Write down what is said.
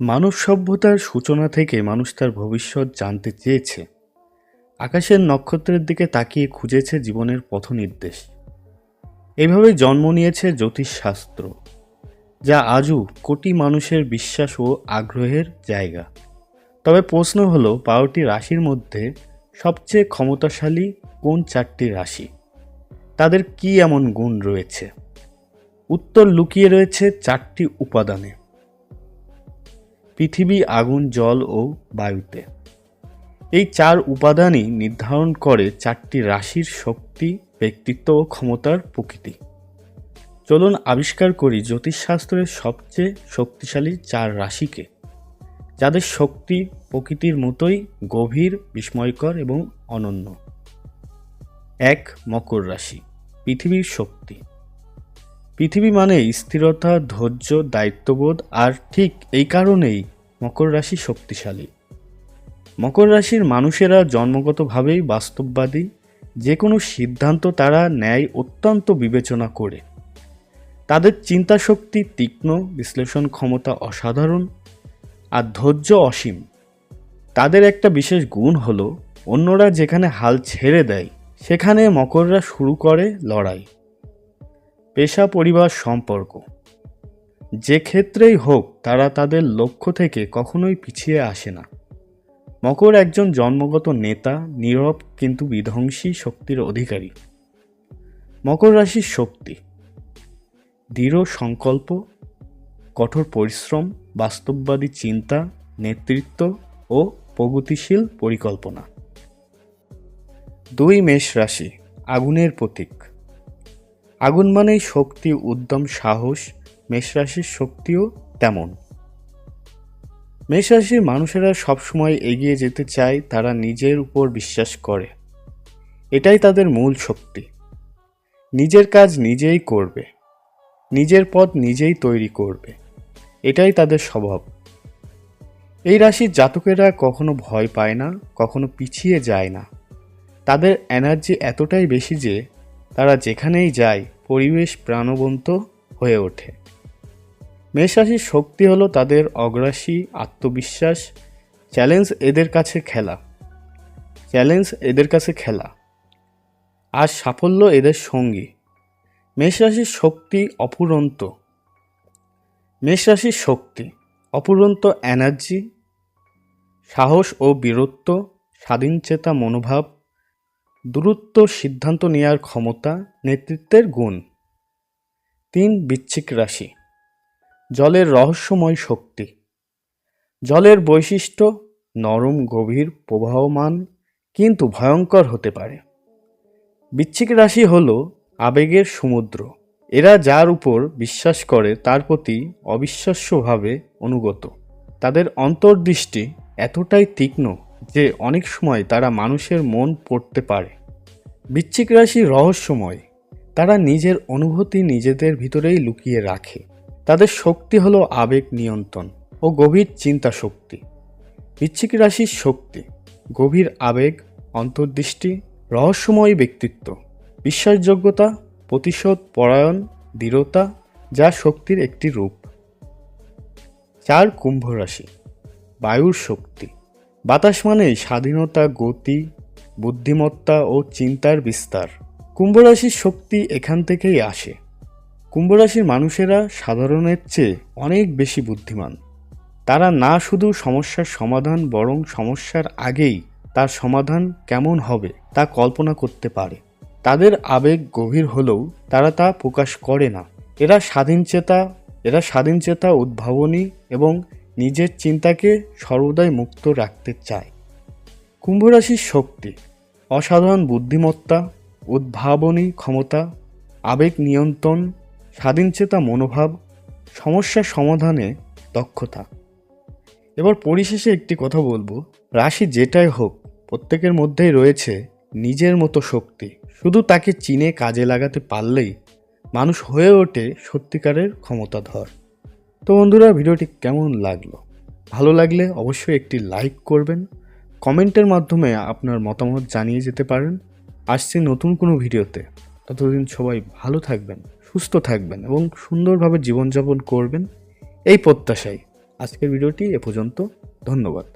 মানব সভ্যতার সূচনা থেকে মানুষ তার ভবিষ্যৎ জানতে চেয়েছে। আকাশের নক্ষত্রের দিকে তাকিয়ে খুঁজেছে জীবনের পথনির্দেশ। এভাবেই জন্ম নিয়েছে জ্যোতিষশাস্ত্র, যা আজও কোটি মানুষের বিশ্বাস ও আগ্রহের জায়গা। তবে প্রশ্ন হলো, বারোটি রাশির মধ্যে সবচেয়ে ক্ষমতাশালী কোন চারটি রাশি? তাদের কি এমন গুণ রয়েছে? উত্তর লুকিয়ে রয়েছে চারটি উপাদানে। পৃথিবী, আগুন, জল ও বায়ুতে। এই চার উপাদানই নির্ধারণ করে চারটি রাশির শক্তি, ব্যক্তিত্ব ও ক্ষমতার প্রকৃতি। চলুন আবিষ্কার করি জ্যোতিষশাস্ত্রের সবচেয়ে শক্তিশালী চার রাশিকে, যাদের শক্তি প্রকৃতির মতোই গভীর, বিস্ময়কর এবং অনন্য। এক, মকর রাশি, পৃথিবীর শক্তি। পৃথিবী মানে স্থিরতা, ধৈর্য, দায়িত্ববোধ, আর ঠিক এই কারণেই মকর রাশি শক্তিশালী। মকর রাশির মানুষেরা জন্মগতভাবেই বাস্তববাদী যে কোনো সিদ্ধান্ত তারা নেয় অত্যন্ত বিবেচনা করে। তাদের চিন্তাশক্তি তীক্ষ্ণ, বিশ্লেষণ ক্ষমতা অসাধারণ, আর ধৈর্য অসীম। তাদের একটা বিশেষ গুণ হলো, অন্যরা যেখানে হাল ছেড়ে দেয়, সেখানে মকররা শুরু করে লড়াই। পেশা পরিবার সম্পর্ক। যে ক্ষেত্রেই হোক, তারা তাদের লক্ষ্য থেকে কখনোই পিছিয়ে আসে না। মকর একজন জন্মগত নেতা, নীরব কিন্তু বিধ্বংসী শক্তির অধিকারী। মকর রাশির শক্তি। দৃঢ় সংকল্প, কঠোর পরিশ্রম, বাস্তববাদী চিন্তা, নেতৃত্ব ও প্রগতিশীল পরিকল্পনা। দুই মেষ রাশি, আগুনের প্রতীক। আগুন মানেই শক্তি, উদ্যম, সাহস। মেষরাশির শক্তিও তেমন। মেষরাশির মানুষেরা সবসময় এগিয়ে যেতে চায়, তারা নিজের উপর বিশ্বাস করে। এটাই তাদের মূল শক্তি। নিজের কাজ নিজেই করবে। নিজের পথ নিজেই তৈরি করবে। এটাই তাদের স্বভাব। এই রাশির জাতকেরা কখনো ভয় পায় না, কখনো পিছিয়ে যায় না। তাদের এনার্জি এতটাই বেশি যে, তারা যেখানেই যায় পরিবেশ প্রাণবন্ত হয়ে ওঠে। মেষ রাশির শক্তি হলো তাদের অগ্রাসী, আত্মবিশ্বাস চ্যালেঞ্জ এদের কাছে খেলা। চ্যালেঞ্জ এদের কাছে খেলা। আর সাফল্য এদের সঙ্গী। মেষ রাশির শক্তি অপুরন্ত। মেষ রাশির শক্তি অপুরন্ত এনার্জি সাহস ও বীরত্ব, স্বাধীনচেতা মনোভাব দূরত্ব সিদ্ধান্ত নেওয়ার ক্ষমতা নেতৃত্বের গুণ। তিন, বিচ্ছিক রাশি। জলের রহস্যময় শক্তি। জলের বৈশিষ্ট্য নরম, গভীর, প্রবাহমান, কিন্তু ভয়ঙ্কর হতে পারে। বিচ্ছিক রাশি হল আবেগের সমুদ্র। এরা যার উপর বিশ্বাস করে, তার প্রতি অবিশ্বাস্যভাবে অনুগত। তাদের অন্তর্দৃষ্টি এতটাই তীক্ষ্ণ যে অনেক সময় তারা মানুষের মন পড়তে পারে। বিচ্ছিক রাশি রহস্যময়। তারা নিজের অনুভূতি নিজেদের ভিতরেই লুকিয়ে রাখে। তাদের শক্তি হলো আবেগ নিয়ন্ত্রণ ও গভীর চিন্তা শক্তি। বিচ্ছিক রাশির শক্তি, গভীর আবেগ, অন্তর্দৃষ্টি, রহস্যময় ব্যক্তিত্ব, বিশ্বাসযোগ্যতা, প্রতিশোধ, পরায়ণ, দৃঢ়তা, যা শক্তির একটি রূপ। চার কুম্ভ রাশি, বায়ুর শক্তি। বাতাস মানে স্বাধীনতা, গতি, বুদ্ধিমত্তা ও চিন্তার বিস্তার। কুম্ভ রাশির শক্তি এখান থেকেই আসে। কুম্ভ রাশির মানুষেরা সাধারণের চেয়ে অনেক বেশি বুদ্ধিমান। তারা না শুধু সমস্যার সমাধান, বরং সমস্যার আগেই তার সমাধান কেমন হবে তা কল্পনা করতে পারে। তাদের আবেগ গভীর হলেও তারা তা প্রকাশ করে না। এরা স্বাধীনচেতা এরা স্বাধীনচেতা উদ্ভাবনী এবং নিজের চিন্তাকে সর্বদাই মুক্ত রাখতে চায়। কুম্ভ রাশির শক্তি, অসাধারণ বুদ্ধিমত্তা, উদ্ভাবনী ক্ষমতা, আবেগ নিয়ন্ত্রণ স্বাধীনচেতা মনোভাব সমস্যার সমাধানে দক্ষতা। এবার পরিশেষে একটি কথা বলব, রাশি যেটাই হোক, প্রত্যেকের মধ্যেই রয়েছে নিজের মতো শক্তি। শুধু তাকে চিনে কাজে লাগাতে পারলেই মানুষ হয়ে ওঠে সত্যিকারের ক্ষমতাধর। তো বন্ধুরা, ভিডিওটি কেমন লাগল? ভালো লাগলে অবশ্যই একটি লাইক করবেন, কমেন্টের মাধ্যমে আপনার মতামত জানিয়ে যেতে পারেন। আসছি নতুন কোনো ভিডিওতে। ততদিন সবাই ভালো থাকবেন, সুস্থ থাকবেন এবং সুন্দরভাবে জীবনযাপন করবেন। এই প্রত্যাশাই আজকের ভিডিওটি এ পর্যন্ত, ধন্যবাদ।